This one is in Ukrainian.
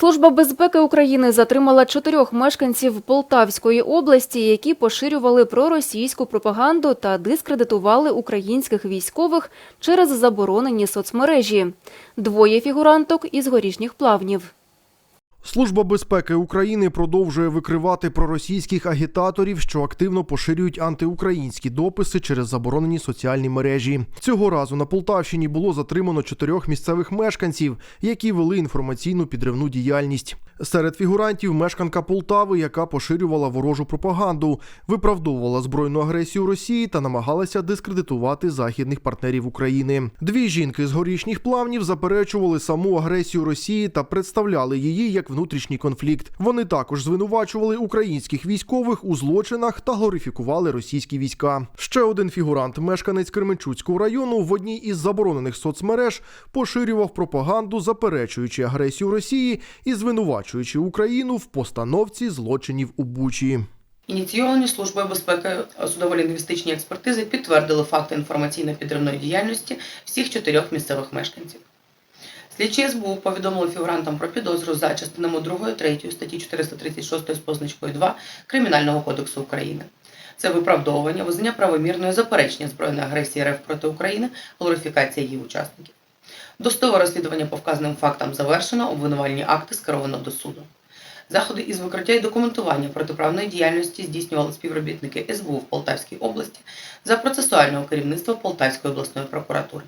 Служба безпеки України затримала чотирьох мешканців Полтавської області, які поширювали проросійську пропаганду та дискредитували українських військових через заборонені соцмережі. Двоє фігуранток із горішніх плавнів. Служба безпеки України продовжує викривати проросійських агітаторів, що активно поширюють антиукраїнські дописи через заборонені соціальні мережі. Цього разу на Полтавщині було затримано чотирьох місцевих мешканців, які вели інформаційну підривну діяльність. Серед фігурантів мешканка Полтави, яка поширювала ворожу пропаганду, виправдовувала збройну агресію Росії та намагалася дискредитувати західних партнерів України. Дві жінки з горішніх плавнів заперечували саму агресію Росії та представляли її як внутрішній конфлікт. Вони також звинувачували українських військових у злочинах та глорифікували російські війська. Ще один фігурант, мешканець Кременчуцького району, в одній із заборонених соцмереж поширював пропаганду, заперечуючи агресію Росії і звинувачуючи Україну в постановці злочинів у Бучі. Ініційовані службою безпеки судово-лінгвістичні експертизи підтвердили факти інформаційно-підривної діяльності всіх чотирьох місцевих мешканців. Слідчі СБУ повідомили фігурантам про підозру за частинами 2 3 статті 436 з позначкою 2 Кримінального кодексу України. Це виправдовування, визнання правомірної заперечення збройної агресії РФ проти України, глорифікація її учасників. Достове розслідування по вказаним фактам завершено, обвинувальні акти скеровано до суду. Заходи із викриття і документування протиправної діяльності здійснювали співробітники СБУ в Полтавській області за процесуального керівництва Полтавської обласної прокуратури.